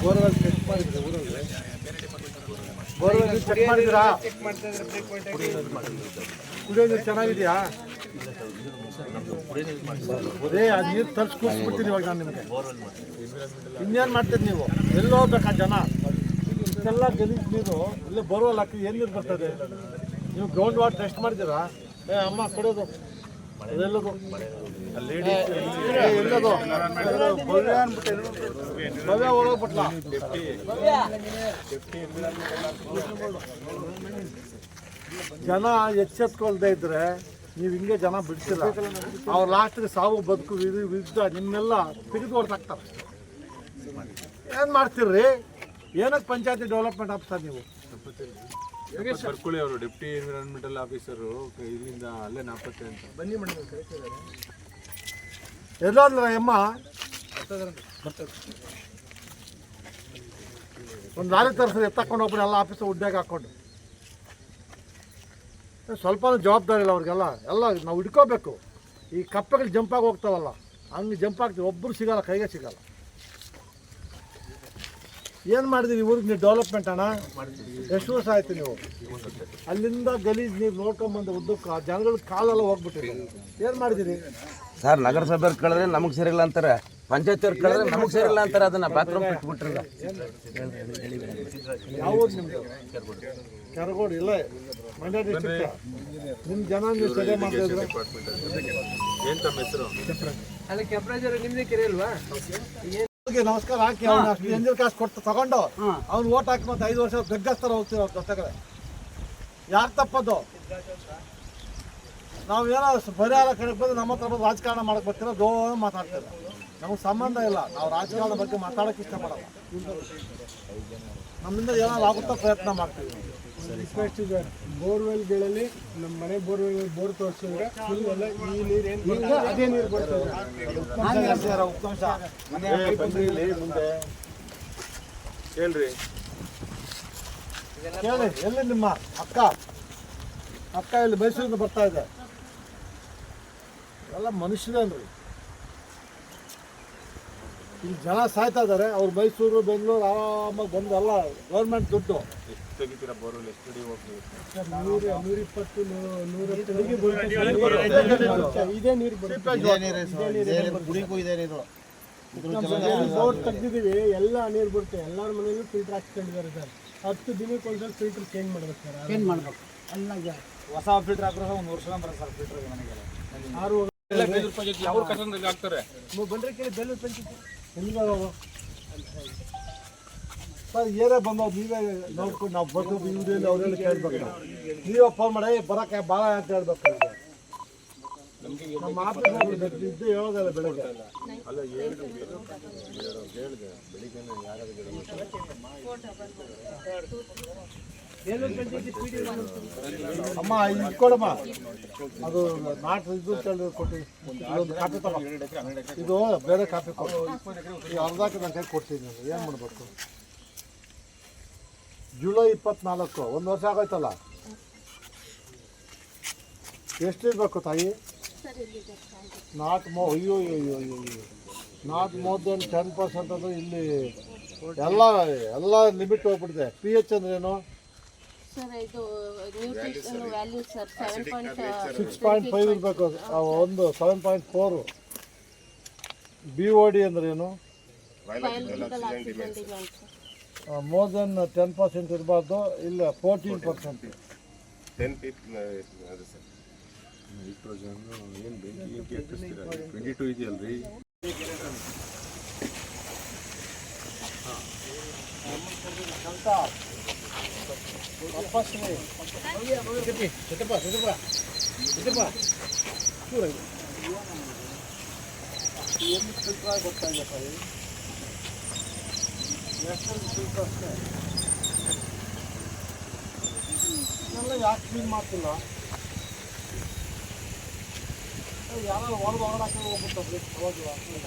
Borewell check ಮಾಡಿದ್ರೆ ಊರಲ್ಲಿ borewell check ಮಾಡಿದ್ರಾ ಕುಡಿಯೋ ನೀರು ಚೆನ್ನಾಗಿದೆಯಾ ಅದೇ ಅದು ನೀರು ತರ್ಸಿ ಕೂರಿಸ್ಬಿಡ್ತೀನಿ ಇವಾಗ ನಾನು ನಿಮಗೆ. ಇನ್ನೇನು ಮಾಡ್ತೀರಿ ನೀವು? ಎಲ್ಲಿ ಹೋಗ್ಬೇಕಾ ಜನ? ಇಷ್ಟೆಲ್ಲ ಗಲೀಜ್ ನೀರು ಇಲ್ಲೇ ಬೋರ್ವೆಲ್ ಹಾಕಿ ಏನು ನೀರು ಬರ್ತದೆ ನೀವು ಗ್ರೌಂಡ್ ವಾಟರ್ ಟೆಸ್ಟ್ ಮಾಡಿದ್ದೀರಾ? ಏ ಅಮ್ಮ ಕೊಡೋದು. ಅದೆಲ್ಲದು. ಏ, ಎಲ್ಲದು ಭವ್ಯ ಅಂದ್ಬಿಟ್ಟು ಭವ್ಯ ಒಳಗ್ಬಿಟ್ಲ ಜನ ಎಚ್ಚೆತ್ಕೊಳ್ದೇ ಇದ್ರೆ ನೀವು ಹಿಂಗೆ ಜನ ಬಿಡ್ತಿಲ್ಲ. ಅವ್ರು ಲಾಸ್ಟ್ಗೆ ಸಾವು ಬದುಕು ವಿರುದ್ಧ ನಿಮ್ಮೆಲ್ಲ ತೆಗೆದು ಹೊಡ್ತಾಕ್ತಾರೆ ಏನು ಮಾಡ್ತೀರ್ರಿ? ಏನಕ್ಕೆ ಪಂಚಾಯತಿ ಡೆವಲಪ್ಮೆಂಟ್ ಆಫೀಸರ್ ನೀವು? ಸರ್ಕುಳಿ ಅವರು ಡೆಪ್ಟಿ ಎನ್ವಿರಾನ್ಮೆಂಟಲ್ ಆಫೀಸರು ಇಲ್ಲಿಂದ ಅಲ್ಲೇ ನಾಪತ್ತೆ ಅಂತ. ಬನ್ನಿ ಎಲ್ಲೋದ್ರ ಅಮ್ಮ ಒಂದು ಲಾರಿ ತರಿಸ್ರಿ ಎತ್ತಕೊಂಡು ಹೋಗ್ಬಿಡಿ, ಎಲ್ಲ ಆಫೀಸ್ ಉಡ್ಡಾಗ ಹಾಕೊಂಡು. ಸ್ವಲ್ಪ ಜವಾಬ್ದಾರಿ ಇಲ್ಲ ಅವ್ರಿಗೆಲ್ಲ. ಎಲ್ಲ ನಾವು ಹಿಡ್ಕೋಬೇಕು. ಈ ಕಪ್ಪೆಗಳು ಜಂಪ್ ಆಗಿ ಹೋಗ್ತಾವಲ್ಲ, ಹಂಗೆ ಜಂಪ್ ಆಗ್ತೀವಿ. ಒಬ್ಬರು ಸಿಗಲ್ಲ, ಕೈಗೆ ಸಿಗಲ್ಲ. ಏನು ಮಾಡಿದ್ರಿ ಊರಿಗೆ ನೀವು ಡೆವಲಪ್ಮೆಂಟ್ ಅಣ್ಣ? ಎಷ್ಟು ವರ್ಷ ಆಯಿತು ನೀವು? ಅಲ್ಲಿಂದ ಗಲೀಜು ನೀವು ನೋಡ್ಕೊಂಬಂದು ಉದ್ದಕ್ಕೆ ಜನಗಳ ಕಾಲೆಲ್ಲ ಹೋಗ್ಬಿಟ್ಟಿದ್ದೀವಿ ಏನು ಮಾಡಿದಿರಿ? ಸರ್ ನಗರಸಭೆ ಕೇಳಿದ್ರೆ ನಮಗೆ ಸರಿಯಿಲ್ಲ ಅಂತಾರೆ. ಪಂಚಾಯತಿಯವ್ರು ಕೇಳಿದ್ರೆ ನಮಗೆ ಸೇರಿಲ್ಲ ಅಂತಾರೆ ಅದನ್ನ. ಬಾತ್ರೂಮ್ ಬಿಟ್ಬಿಟ್ರಲ್ಲ. ಯಾವ ಊರು ನಿಮ್ದು? ಕೆರಗೋಡು ಇಲ್ಲ. ಮಂಡ್ಯ ಡಿಸ್ಟ್ರಿಕ್ಟ್ ನಿಮ್ಮ ಜನ ನೀವು ಸರಿ ಮಾಡ್ತಿದ್ರೆ ಏನ್ ತಮ್ಮ ಹೆಸರು? ಅವ್ರಿಗೆ ನಮಸ್ಕಾರ ಹಾಕಿ ಅವ್ನು ಅಷ್ಟು ಎಂಜಿನ ಕಾಸು ಕೊಟ್ಟು ತಗೊಂಡು ಅವ್ನು ಓಟ್ ಹಾಕಿ ಮತ್ತೆ ಐದು ವರ್ಷ ಬೆಗ್ಗಸ್ತಾರ ಹೋಗ್ತಿರೋ ಜೊತೆಗೆ. ಯಾರು ತಪ್ಪದು? ನಾವು ಏನೋ ಪರಿಹಾರ ಕಡೆ ಬಂದು ನಮ್ಮ ಹತ್ರ ಬಂದು ರಾಜಕಾರಣ ಮಾಡಕ್ಕೆ ಬರ್ತೀರ ದೋ ಮಾತಾಡ್ತೀರ. ನಮಗೆ ಸಂಬಂಧ ಇಲ್ಲ ನಾವು ರಾಜಕಾರಣದ ಬಗ್ಗೆ ಮಾತಾಡಕ್ಕೆ ಇಷ್ಟಪಡಲ್ಲ. ನಮ್ಮಿಂದ ಏನಾದ್ರು ಆಗುತ್ತಾ ಪ್ರಯತ್ನ ಮಾಡ್ತೀವಿ. ರಿಕ್ವೆಸ್ಟ್ ಇದೆ. ಬೋರ್ವೆಲ್ಗಳಲ್ಲಿ ನಮ್ಮ ಮನೆ ಬೋರ್ವೆಲ್ ಬೋರ್ ತೋರಿಸಿದ್ರೆ ಫುಲ್ ಎಲ್ಲ ಈ ನೀರು ಏನು ಅದೇ ನೀರು ಬರ್ತದೆ. ಮುಂದೆ. ಹೇಳ್ರಿ. ಕೇಳಿ ಎಲ್ಲಿ ನಿಮ್ಮ ಅಕ್ಕ? ಅಕ್ಕ ಇಲ್ಲಿ ಮೈಸೂರಿಂದ ಬರ್ತಾ ಇದೆ. ಎಲ್ಲ ಮನುಷ್ಯರೇನ್ರಿ? ಇಲ್ಲಿ ಜನ ಸಾಯ್ತಾ ಇದ್ದಾರೆ ಅವ್ರು ಮೈಸೂರು ಬೆಂಗಳೂರು ಆರಾಮಾಗಿ ಬಂದು ಎಲ್ಲ ಗೌರ್ಮೆಂಟ್ ದುಡ್ಡು. ತೆಗಿತೀರಾ ಬೋರ್ವೆಲ್ ಎಷ್ಟು ಅಡಿ ಹೋಗ್ತೀವಿ ನೂರ ನೂರಿಪ್ಪತ್ತು ನೂ- ನೂರೈವತ್ತು ಅಡಿಗೆ ಬರುತ್ತೆ. ಇದೇ ನೀರು ಬೋರ್ ತೆಗ್ದಿದ್ದೀವಿ ಎಲ್ಲ ನೀರು ಬರುತ್ತೆ ಎಲ್ಲರ ಮನೆಯಲ್ಲೂ ಫಿಲ್ಟರ್ ಹಾಕ್ಸ್ಕೊಂಡಿದ್ದಾರೆ ಸರ್. ಹತ್ತು ದಿನಕ್ಕೆ ಒಂದ್ಸಲ ಫಿಲ್ಟರ್ ಚೇಂಜ್ ಮಾಡ್ಬೇಕು ಸರ್. ಚೇಂಜ್ ಮಾಡ್ಬೇಕು. ಎಲ್ಲ ಹೊಸ ಫಿಲ್ಟರ್ ಹಾಕಿದ್ರೆ ಒಂದ್ ವರ್ಷ ಬರುತ್ತೆ ಸರ್ ಫಿಲ್ಟರ್ ಮನೆಗೆಲ್ಲ. ಆರು ಹಾಕ್ತಾರೆ? ಸರ್ ಏನೇ ಬಂದವ್ ನೀವೇ ನೋಡ್ಕೊಂಡು ನಾವು ಬರ್ತೀವಿ ಇವ್ರಲ್ಲಿ ಅವರೆಲ್ಲ ಕೇಳ್ಬೇಕು ನಾವು. ನೀವೇ ಫೋನ್ ಮಾಡಿ ಬರಕ್ಕೆ ಭಾಳ ಅಂತ ಹೇಳ್ಬೇಕು ನಮ್ಗೆ. ನಮ್ಮ ಆಫೀಸ್ ಇದ್ದು ಹೇಳೋದಲ್ಲ ಬೆಳಗ್ಗೆ. ಅಮ್ಮ ಇಟ್ಕೊಡಮ್ಮ ಕೊಡಮ್ಮ ಅದು ನಾಟ್ ಇದು ಕೊಟ್ಟಿ. ಕೊಟ್ಟು ಕಾಪಿ ತಗೋ. ಇದು ಬೇರೆ ಕಾಪಿ ಕೊಡು. ಈ ಅರ್ಧಕ್ಕೆ ನಾನು ಕೈ ಕೊಡ್ತೀನಿ ಏನು ಮಾಡಬೇಕು? ಜುಲೈ ಇಪ್ಪತ್ನಾಲ್ಕು, ಒಂದು ವರ್ಷ ಆಗೋಯ್ತಲ್ಲ? ಎಷ್ಟಿರಬೇಕು ತಾಯಿ? ನಾಟ್ ಮೋ, ಅಯ್ಯೋ ಅಯ್ಯೋ ಅಯ್ಯೋ ಅಯ್ಯೋ not more than ten percent ಅದು ಇಲ್ಲಿ ಎಲ್ಲ ಎಲ್ಲ ಲಿಮಿಟ್ ಹೋಗ್ಬಿಟ್ಟಿದೆ. ಪಿ ಎಚ್ ಅಂದ್ರೇನು? ಸರ್ ಇದು nutrition value sir seven point six point five ಇರಬೇಕು. ಒಂದು seven point four B O D ಅಂದ್ರೇನು ಮೋರ್ ದೆನ್ ಟೆನ್ ಪರ್ಸೆಂಟ್ ಇರಬಾರ್ದು ಇಲ್ಲ ಫೋರ್ಟೀನ್ ಪರ್ಸೆಂಟ್ ನೈಟ್ರೋಜನ್ ಏನು ಬೆಂಕಿ ಟ್ವೆಂಟಿ ಟು ಇದೆಯಲ್ರಿ. ಏನು ಫಿಲ್ಟರ್ ಗೊತ್ತಾ ಇದೆ ತಾಯಿ ಎಷ್ಟು ಫಿಲ್ಟರ್ ಅಷ್ಟೇ ಇದೆಲ್ಲ ಯಾಕೆ ಕ್ಲೀನ್ ಮಾಡ್ತಿಲ್ಲ ಯಾರು ಹೊರಗೆ ಹೊರಗೆ ಹಾಕಿ ಹೋಗ್ಬಿಡ್ತಾರೆ ಅವಾಗ ಸ್ವರ್ಣ